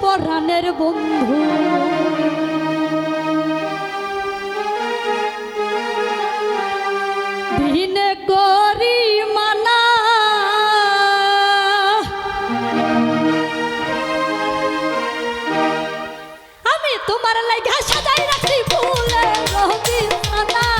পরাণের বন্ধু। করি মানা। আমি তোমার লাইগা সাজাই রাখি ফুলের মানা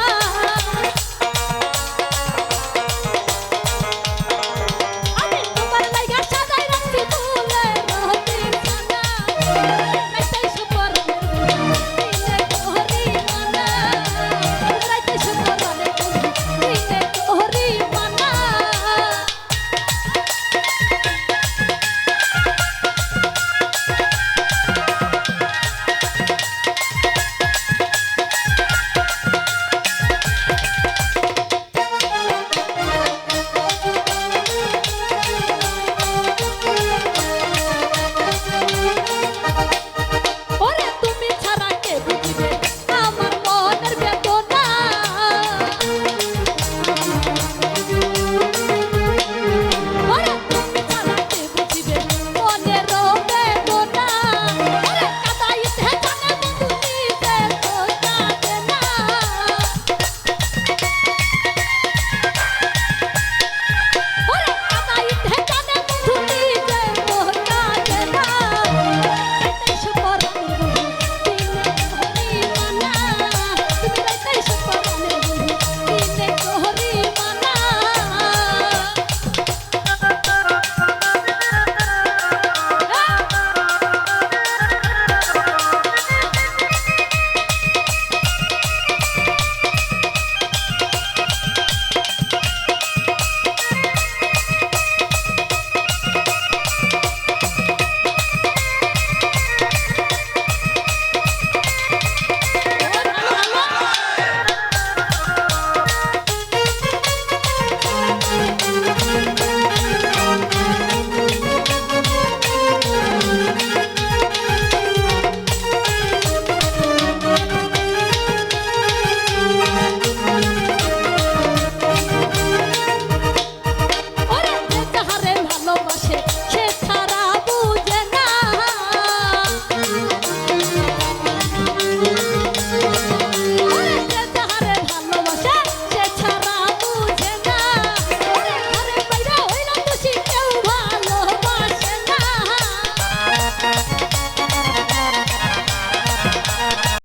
ভালোবাসে।